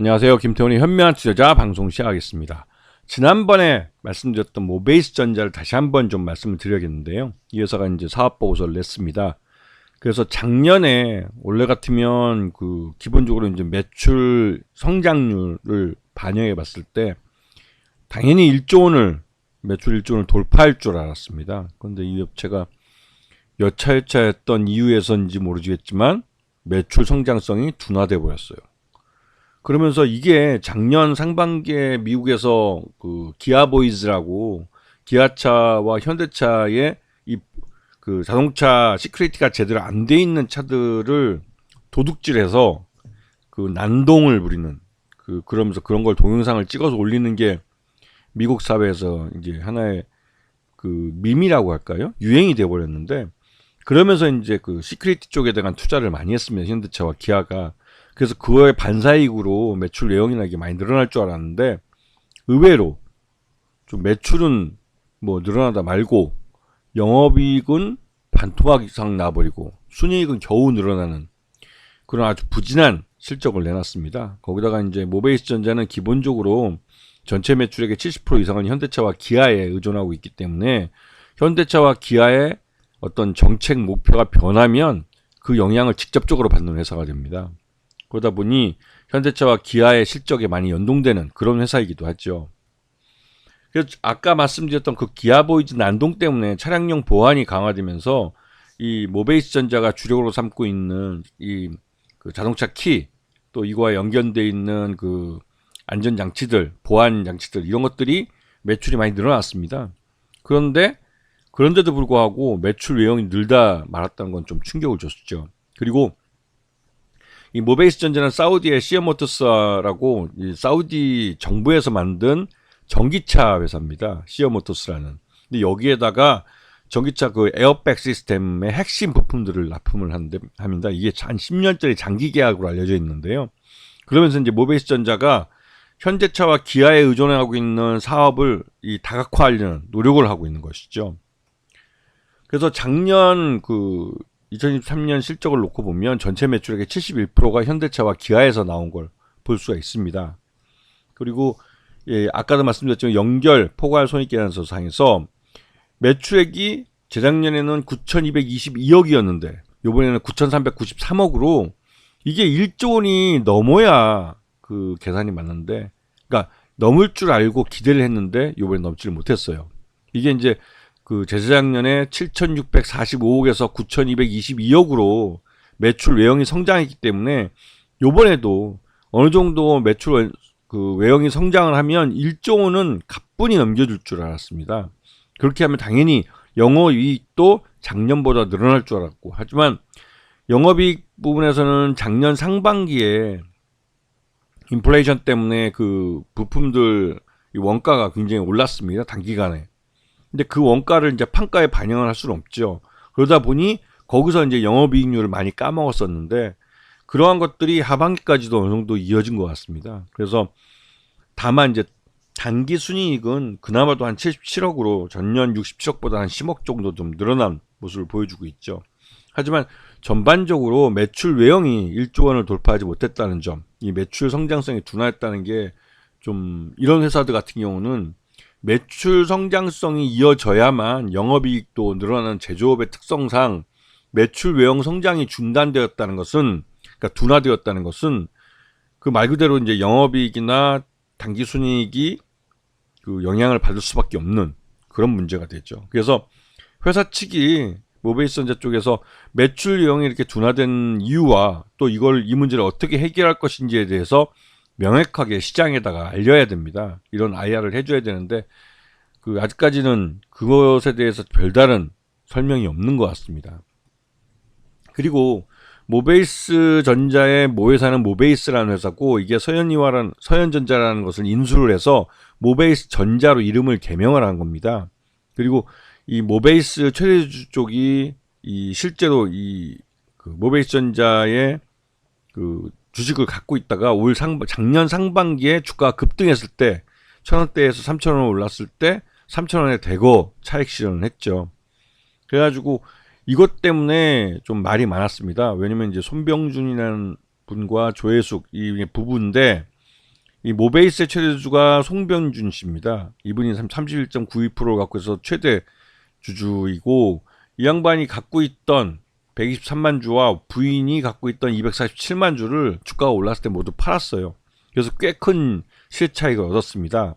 안녕하세요. 김태훈의 현명한 투자자 방송 시작하겠습니다. 지난번에 말씀드렸던 모베이스 전자를 다시 한번 좀 말씀을 드려야겠는데요. 이 회사가 이제 사업 보고서를 냈습니다. 그래서 작년에 원래 같으면 그 기본적으로 이제 매출 성장률을 반영해 봤을 때 당연히 1조 원을 매출 1조 원을 돌파할 줄 알았습니다. 그런데 이 업체가 여차여차 했던 이유에서인지 모르겠지만 매출 성장성이 둔화돼 버렸어요. 그러면서 이게 작년 상반기에 미국에서 그 기아 보이즈라고 기아차와 현대차의 이 그 자동차 시크릿티가 제대로 안 돼 있는 차들을 도둑질해서 그 난동을 부리는 그 그러면서 그런 걸 동영상을 찍어서 올리는 게 미국 사회에서 이제 하나의 그 밈이라고 할까요? 유행이 돼 버렸는데 그러면서 이제 그 시크릿티 쪽에 대한 투자를 많이 했습니다. 현대차와 기아가 그래서 그거의 반사이익으로 매출 내용이나 이게 많이 늘어날 줄 알았는데 의외로 좀 매출은 뭐 늘어나다 말고 영업이익은 반토막 이상 나버리고 순이익은 겨우 늘어나는 그런 아주 부진한 실적을 내놨습니다. 거기다가 이제 모베이스 전자는 기본적으로 전체 매출액의 70% 이상은 현대차와 기아에 의존하고 있기 때문에 현대차와 기아의 어떤 정책 목표가 변하면 그 영향을 직접적으로 받는 회사가 됩니다. 그러다 보니 현대차와 기아의 실적에 많이 연동되는 그런 회사이기도 하죠. 그래서 아까 말씀드렸던 그 기아보이즈 난동 때문에 차량용 보안이 강화되면서 이 모베이스 전자가 주력으로 삼고 있는 이 그 자동차 키 또 이거와 연결돼 있는 그 안전 장치들, 보안 장치들 이런 것들이 매출이 많이 늘어났습니다. 그런데 그런데도 불구하고 매출 외형이 늘다 말았다는 건 좀 충격을 줬었죠. 그리고 이 모베이스 전자는 사우디의 시어모터스라고 이 사우디 정부에서 만든 전기차 회사입니다. 시어모터스라는. 근데 여기에다가 전기차 그 에어백 시스템의 핵심 부품들을 납품을 하는데 합니다. 이게 한 10년짜리 장기 계약으로 알려져 있는데요. 그러면서 이제 모베이스 전자가 현대차와 기아에 의존하고 있는 사업을 이 다각화하려는 노력을 하고 있는 것이죠. 그래서 작년 그 2023년 실적을 놓고 보면 전체 매출액의 71%가 현대차와 기아에서 나온 걸 볼 수가 있습니다. 그리고 예, 아까도 말씀드렸지만 연결 포괄 손익계산서 상에서 매출액이 재작년에는 9,222억이었는데 요번에는 9,393억으로 이게 1조 원이 넘어야 그 계산이 맞는데 그러니까 넘을 줄 알고 기대를 했는데 요번에 넘지를 못했어요. 이게 이제 그 재작년에 7,645억에서 9,222억으로 매출 외형이 성장했기 때문에 요번에도 어느 정도 매출 그 외형이 성장을 하면 1조 원은 가뿐히 넘겨줄 줄 알았습니다. 그렇게 하면 당연히 영업이익도 작년보다 늘어날 줄 알았고 하지만 영업이익 부분에서는 작년 상반기에 인플레이션 때문에 그 부품들 원가가 굉장히 올랐습니다. 단기간에. 근데 그 원가를 이제 판가에 반영을 할 수는 없죠. 그러다 보니 거기서 이제 영업이익률을 많이 까먹었었는데 그러한 것들이 하반기까지도 어느 정도 이어진 것 같습니다. 그래서 다만 이제 단기 순이익은 그나마도 한 77억으로 전년 67억보다 한 10억 정도 좀 늘어난 모습을 보여주고 있죠. 하지만 전반적으로 매출 외형이 1조 원을 돌파하지 못했다는 점, 이 매출 성장성이 둔화했다는 게 좀 이런 회사들 같은 경우는 매출 성장성이 이어져야만 영업이익도 늘어나는 제조업의 특성상 매출 외형 성장이 중단되었다는 것은 그러니까 둔화되었다는 것은 그 말 그대로 이제 영업이익이나 단기 순이익이 그 영향을 받을 수밖에 없는 그런 문제가 되죠. 그래서 회사 측이 모베이스 전자 쪽에서 매출 유형이 이렇게 둔화된 이유와 또 이걸 이 문제를 어떻게 해결할 것인지에 대해서 명확하게 시장에다가 알려야 됩니다. 이런 IR을 해줘야 되는데 그 아직까지는 그것에 대해서 별다른 설명이 없는 것 같습니다. 그리고 모베이스 전자의 모회사는 모베이스라는 회사고 이게 서현이와라는 서현전자라는 것을 인수를 해서 모베이스 전자로 이름을 개명을 한 겁니다. 그리고 이 모베이스 최대주 쪽이 이 실제로 이 그 모베이스 전자의 그 주식을 갖고 있다가 올 상, 작년 상반기에 주가가 급등했을 때 천원대에서 삼천원 올랐을 때 삼천원에 대거 차익 실현을 했죠. 그래가지고 이것 때문에 좀 말이 많았습니다. 왜냐면 이제 손병준이라는 분과 조혜숙 이 부부인데 이 모베이스의 최대 주주가 송병준 씨입니다. 이분이 31.92%를 갖고 있어 최대 주주이고 이 양반이 갖고 있던 123만 주와 부인이 갖고 있던 247만 주를 주가가 올랐을 때 모두 팔았어요. 그래서 꽤큰 시세 차익을 얻었습니다.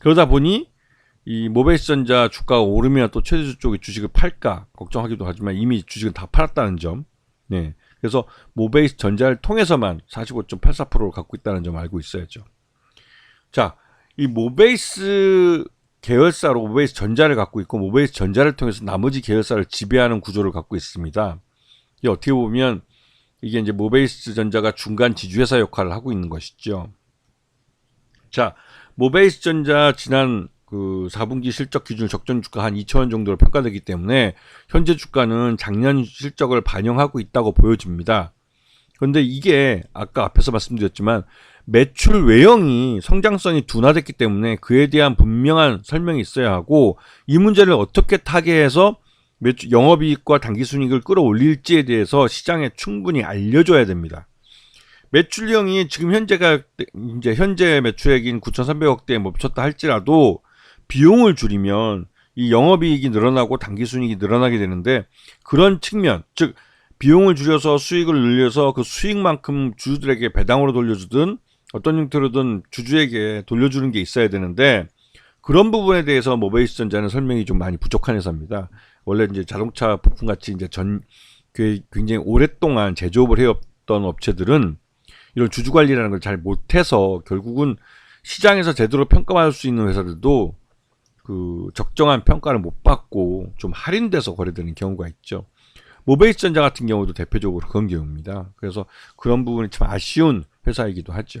그러다 보니 이 모베이스전자 주가가 오르면 또 최대주 쪽의 주식을 팔까 걱정하기도 하지만 이미 주식은 다 팔았다는 점. 네. 그래서 모베이스 전자를 통해서만 45.84%를 갖고 있다는 점 알고 있어야죠. 자, 이 모베이스 계열사로 모베이스 전자를 갖고 있고 모베이스 전자를 통해서 나머지 계열사를 지배하는 구조를 갖고 있습니다. 이게 어떻게 보면 이게 이제 모베이스 전자가 중간 지주회사 역할을 하고 있는 것이죠. 자, 모베이스 전자 지난 그 4분기 실적 기준 적정 주가 한 2천 원 정도로 평가되기 때문에 현재 주가는 작년 실적을 반영하고 있다고 보여집니다. 그런데 이게 아까 앞에서 말씀드렸지만 매출 외형이 성장성이 둔화됐기 때문에 그에 대한 분명한 설명이 있어야 하고 이 문제를 어떻게 타개해서 매출 영업이익과 당기순이익을 끌어올릴지에 대해서 시장에 충분히 알려줘야 됩니다. 매출형이 지금 현재가 이제 현재 매출액인 9,300억대에 멈췄다 할지라도 비용을 줄이면 이 영업이익이 늘어나고 당기순이익이 늘어나게 되는데 그런 측면 즉 비용을 줄여서 수익을 늘려서 그 수익만큼 주주들에게 배당으로 돌려주든 어떤 형태로든 주주에게 돌려주는 게 있어야 되는데 그런 부분에 대해서 모베이스 전자는 설명이 좀 많이 부족한 회사입니다. 원래 이제 자동차 부품 같이 이제 전그 굉장히 오랫동안 제조업을 해왔던 업체들은 이런 주주 관리라는 걸 잘 못해서 결국은 시장에서 제대로 평가받을 수 있는 회사들도 그 적정한 평가를 못 받고 좀 할인돼서 거래되는 경우가 있죠. 모베이스 전자 같은 경우도 대표적으로 그런 경우입니다. 그래서 그런 부분이 참 아쉬운 회사이기도 하죠.